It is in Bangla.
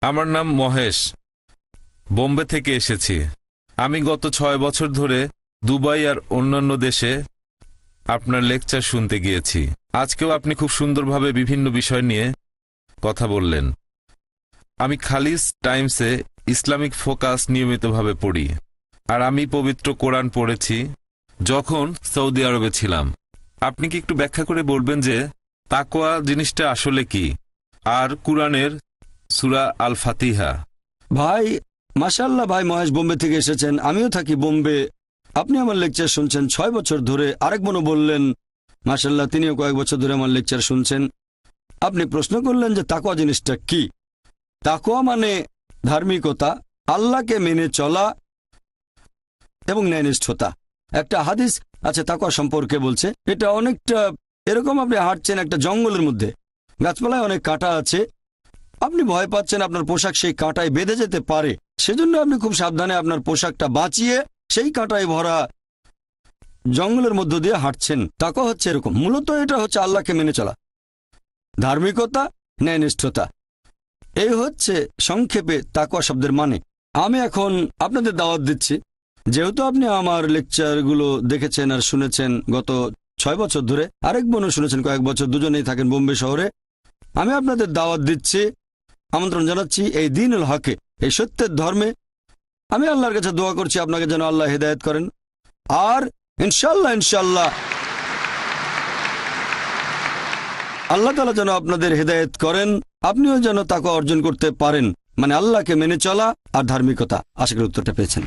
আমার নাম মহেশ। বোম্বে থেকে এসেছি। আমি গত ছয় বছর ধরে দুবাই আর অন্যান্য দেশে আপনার লেকচার শুনতে গিয়েছি। আজকেও আপনি খুব সুন্দরভাবে বিভিন্ন বিষয় নিয়ে কথা বললেন। আমি খালিস টাইমসে ইসলামিক ফোকাস নিয়মিতভাবে পড়ি। আর আমি পবিত্র কোরআন পড়েছি যখন সৌদি আরবে ছিলাম। আপনি কি একটু ব্যাখ্যা করে বলবেন যে তাকোয়া জিনিসটা আসলে কি? আর কুরআনের সুরা আল ফাতিহা ভাই মাশাল্লাহ ভাই মহেশ বোম্বে থেকে এসেছেন, আমিও থাকি বোম্বে। আপনি আমার লেকচার শুনছেন ছয় বছর ধরে, আরেক বোনও বললেন মাশাল্লাহ তিনিও কয়েক বছর ধরে আমার লেকচার শুনছেন। আপনি প্রশ্ন করলেন যে তাকোয়া জিনিসটা কি? তাকোয়া মানে ধার্মিকতা, আল্লাহকে মেনে চলা এবং ন্যায়নিষ্ঠতা। একটা হাদিস আছে তাকোয়া সম্পর্কে বলছে, এটা অনেকটা এরকম আপনি হাঁটছেন একটা জঙ্গলের মধ্যে, গাছপালায় অনেক কাঁটা আছে আপনি ভয় পাচ্ছেন আপনার পোশাক সেই কাঁটায় বেঁধে যেতে পারে। সেজন্য আপনি খুব সাবধানে আপনার পোশাকটা বাঁচিয়ে সেই কাঁটায় ভরা জঙ্গলের মধ্য দিয়ে হাঁটছেন। তাকে হচ্ছে এরকম। মূলত এটা হচ্ছে আল্লাহকে মেনে চলা। ধার্মিকতা, ন্যায়নিষ্ঠতা। এই হচ্ছে সংক্ষেপে তাকওয়া শব্দের মানে। আমি এখন আপনাদের দাওয়াত দিচ্ছি। যেহেতু আপনি আমার লেকচারগুলো দেখেছেন আর শুনেছেন গত ছয় বছর ধরে, আরেক বোনও শুনেছেন, কয়েক বছর দুজনেই থাকেন বোম্বে শহরে। আমি আপনাদের দাওয়াত দিচ্ছি আমন্ত্রণ জানাচ্ছি এই দিন হকে, এই সত্যের ধর্মে। আমি আল্লাহর কাছে দোয়া করছি, আপনাকে যেন আল্লাহ হেদায়ত করেন। আর ইনশাল্লাহ ইনশাল্লাহ আল্লাহ তালা যেন আপনাদের হেদায়ত করেন, আপনিও যেন তাকে অর্জন করতে পারেন। মানে আল্লাহকে মেনে চলা আর ধার্মিকতা। আশা করি উত্তরটা পেয়েছেন।